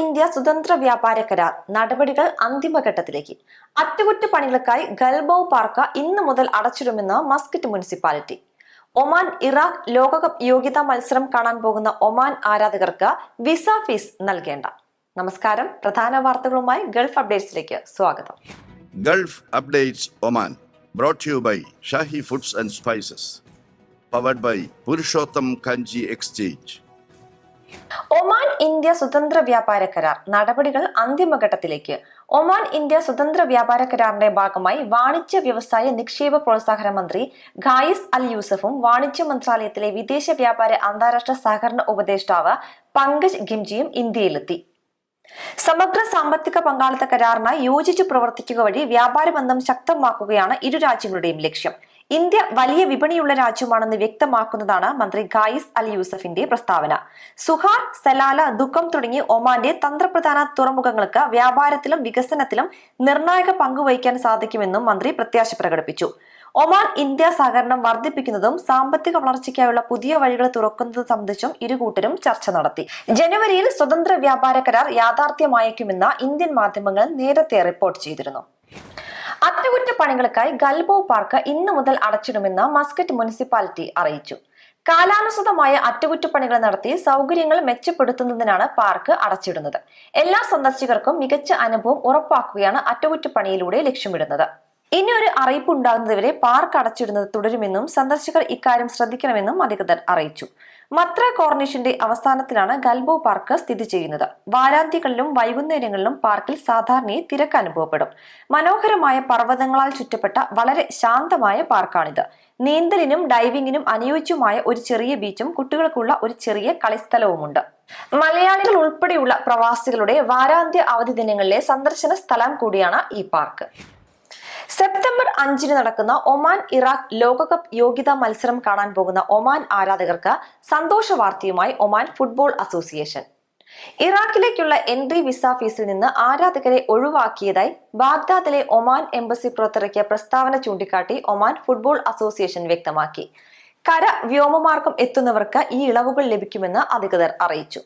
India സ്വതന്ത്ര വ്യാപാര കരാർ നടപടികൾ അന്തിമഘട്ടത്തിലേക്ക്. അറ്റകുറ്റപ്പണികൾക്കായി ഗൽബൌ പാർക്ക ഇന്നു മുതൽ അടച്ചിടുമെന്ന് മസ്കറ്റ് മുനിസിപ്പാലിറ്റി. ഒമാൻ ഇറാഖ് ലോകകപ്പ് യോഗ്യതാ മത്സരം കാണാൻ പോകുന്ന ഒമാൻ ആരാധകർക്ക് വിസ ഫീസ് നൽകേണ്ട. നമസ്കാരം. പ്രധാന വാർത്തകളുമായി ഗൾഫ് അപ്ഡേറ്റ്സിലേക്ക് സ്വാഗതം. Gulf updates Oman brought you by Shahi foods and spices powered by Purushottam Kanji exchange. Oman India സ്വതന്ത്ര വ്യാപാര കരാർ നടപടികൾ അന്തിമഘട്ടത്തിലേക്ക്. ഒമാൻ ഇന്ത്യ സ്വതന്ത്ര വ്യാപാര കരാറിന്റെ ഭാഗമായി വാണിജ്യ വ്യവസായ നിക്ഷേപ പ്രോത്സാഹന മന്ത്രി ഖായിസ് അൽ യൂസഫും വാണിജ്യ മന്ത്രാലയത്തിലെ വിദേശ വ്യാപാര അന്താരാഷ്ട്ര സഹകരണ ഉപദേഷ്ടാവ് പങ്കജ് ഗിംജിയും ഇന്ത്യയിലെത്തി. സമഗ്ര സാമ്പത്തിക പങ്കാളിത്ത കരാറിനായി യോജിച്ച് പ്രവർത്തിക്കുക വഴി വ്യാപാര ബന്ധം ശക്തമാക്കുകയാണ് ഇരു രാജ്യങ്ങളുടെയും ലക്ഷ്യം. ഇന്ത്യ വലിയ വിപണിയുള്ള രാജ്യമാണെന്ന് വ്യക്തമാക്കുന്നതാണ് മന്ത്രി ഗായിസ് അലി യൂസഫിന്റെ പ്രസ്താവന. സുഹാർ സലാല ദുഃഖം തുടങ്ങി ഒമാന്റെ തന്ത്രപ്രധാന തുറമുഖങ്ങൾക്ക് വ്യാപാരത്തിലും വികസനത്തിലും നിർണായക പങ്കുവഹിക്കാൻ സാധിക്കുമെന്നും മന്ത്രി പ്രത്യാശ പ്രകടിപ്പിച്ചു. ഒമാൻ ഇന്ത്യ സഹകരണം വർദ്ധിപ്പിക്കുന്നതും സാമ്പത്തിക വളർച്ചയ്ക്കായുള്ള പുതിയ വഴികൾ തുറക്കുന്നത് സംബന്ധിച്ചും ഇരുകൂട്ടരും ചർച്ച നടത്തി. ജനുവരിയിൽ സ്വതന്ത്ര വ്യാപാര കരാർ യാഥാർത്ഥ്യമായേക്കുമെന്ന് ഇന്ത്യൻ മാധ്യമങ്ങൾ നേരത്തെ റിപ്പോർട്ട് ചെയ്തിരുന്നു. അറ്റകുറ്റപ്പണികൾക്കായി ഗൽബോ പാർക്ക് ഇന്നു മുതൽ അടച്ചിടുമെന്ന് മസ്കറ്റ് മുനിസിപ്പാലിറ്റി അറിയിച്ചു. കാലാനുസൃതമായ അറ്റകുറ്റപ്പണികൾ നടത്തി സൗകര്യങ്ങൾ മെച്ചപ്പെടുത്തുന്നതിനാണ് പാർക്ക് അടച്ചിടുന്നത്. എല്ലാ സന്ദർശകർക്കും മികച്ച അനുഭവം ഉറപ്പാക്കുകയാണ് അറ്റകുറ്റപ്പണിയിലൂടെ ലക്ഷ്യമിടുന്നത്. ഇനി ഒരു അറിയിപ്പ് ഉണ്ടാകുന്നതുവരെ പാർക്ക് അടച്ചിടുന്നത് തുടരുമെന്നും സന്ദർശകർ ഇക്കാര്യം ശ്രദ്ധിക്കണമെന്നും അധികൃതർ അറിയിച്ചു. മത്ര കോർണിഷിന്റെ അവസാനത്തിലാണ് ഗൽബോ പാർക്ക് സ്ഥിതി ചെയ്യുന്നത്. വാരാന്ത്യങ്ങളിലും വൈകുന്നേരങ്ങളിലും പാർക്കിൽ സാധാരണയായി തിരക്ക് അനുഭവപ്പെടും. മനോഹരമായ പർവതങ്ങളാൽ ചുറ്റപ്പെട്ട വളരെ ശാന്തമായ പാർക്കാണിത്. നീന്തലിനും ഡൈവിങ്ങിനും അനുയോജ്യമായ ഒരു ചെറിയ ബീച്ചും കുട്ടികൾക്കുള്ള ഒരു ചെറിയ കളിസ്ഥലവുമുണ്ട്. മലയാളികൾ ഉൾപ്പെടെയുള്ള പ്രവാസികളുടെ വാരാന്ത്യ അവധി ദിനങ്ങളിലെ സന്ദർശന സ്ഥലം കൂടിയാണ് ഈ പാർക്ക്. സെപ്റ്റംബർ അഞ്ചിന് നടക്കുന്ന ഒമാൻ ഇറാഖ് ലോകകപ്പ് യോഗ്യതാ മത്സരം കാണാൻ പോകുന്ന ഒമാൻ ആരാധകർക്ക് സന്തോഷ വാർത്തയുമായി ഒമാൻ ഫുട്ബോൾ അസോസിയേഷൻ. ഇറാഖിലേക്കുള്ള എൻട്രി വിസ ഫീസിൽ നിന്ന് ആരാധകരെ ഒഴിവാക്കിയതായി ബാഗ്ദാദിലെ ഒമാൻ എംബസി പുറത്തിറക്കിയ പ്രസ്താവന ചൂണ്ടിക്കാട്ടി ഒമാൻ ഫുട്ബോൾ അസോസിയേഷൻ വ്യക്തമാക്കി. കര വ്യോമമാർഗം എത്തുന്നവർക്ക് ഈ ഇളവുകൾ ലഭിക്കുമെന്ന് അധികൃതർ അറിയിച്ചു.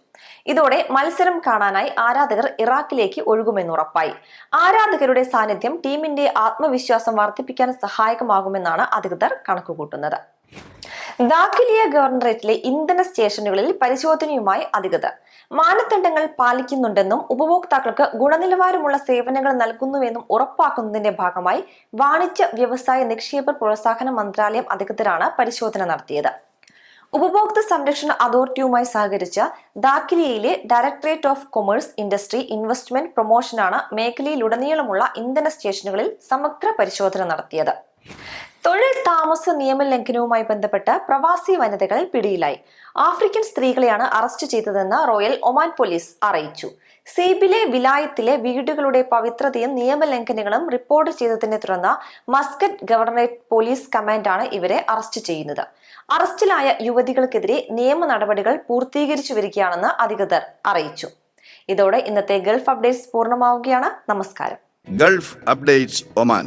ഇതോടെ മത്സരം കാണാനായി ആരാധകർ ഇറാഖിലേക്ക് ഒഴുകുമെന്നുറപ്പായി ആരാധകരുടെ സാന്നിധ്യം ടീമിന്റെ ആത്മവിശ്വാസം വർദ്ധിപ്പിക്കാൻ സഹായകമാകുമെന്നാണ് അധികൃതർ കണക്കുകൂട്ടുന്നത്. ദാഖിലിയ ഗവർണറേറ്റിലെ ഇന്ധന സ്റ്റേഷനുകളിൽ പരിശോധനയുമായി അധികൃതർ. മാനദണ്ഡങ്ങൾ പാലിക്കുന്നുണ്ടെന്നും ഉപഭോക്താക്കൾക്ക് ഗുണനിലവാരമുള്ള സേവനങ്ങൾ നൽകുന്നുവെന്നും ഉറപ്പാക്കുന്നതിന്റെ ഭാഗമായി വാണിജ്യ വ്യവസായ നിക്ഷേപ പ്രോത്സാഹന മന്ത്രാലയം അധികൃതരാണ് പരിശോധന നടത്തിയത്. ഉപഭോക്തൃ സംരക്ഷണ അതോറിറ്റിയുമായി സഹകരിച്ച ദാഖിലിയയിലെ directorate of commerce industry investment പ്രൊമോഷനാണ് മേഖലയിലുടനീളമുള്ള ഇന്ധന സ്റ്റേഷനുകളിൽ സമഗ്ര പരിശോധന നടത്തിയത്. തൊഴിൽ താമസ നിയമലംഘനവുമായി ബന്ധപ്പെട്ട് പ്രവാസി വനിതകൾ പിടിയിലായി. ആഫ്രിക്കൻ സ്ത്രീകളെയാണ് അറസ്റ്റ് ചെയ്തതെന്ന് റോയൽ ഒമാൻ പോലീസ് അറിയിച്ചു. സേബിലെ വിലായത്തിലെ വീടുകളുടെ പവിത്രതയും നിയമലംഘനങ്ങളും റിപ്പോർട്ട് ചെയ്തതിനെ തുടർന്ന് മസ്കറ്റ് ഗവർണറേറ്റ് പോലീസ് കമാൻഡാണ് ഇവരെ അറസ്റ്റ് ചെയ്യുന്നത്. അറസ്റ്റിലായ യുവതികൾക്കെതിരെ നിയമ നടപടികൾ പൂർത്തീകരിച്ചു വരികയാണെന്ന് അധികൃതർ അറിയിച്ചു. ഇതോടെ ഇന്നത്തെ ഗൾഫ് അപ്ഡേറ്റ്സ് പൂർണമാവുകയാണ്. നമസ്കാരം. Gulf updates Oman,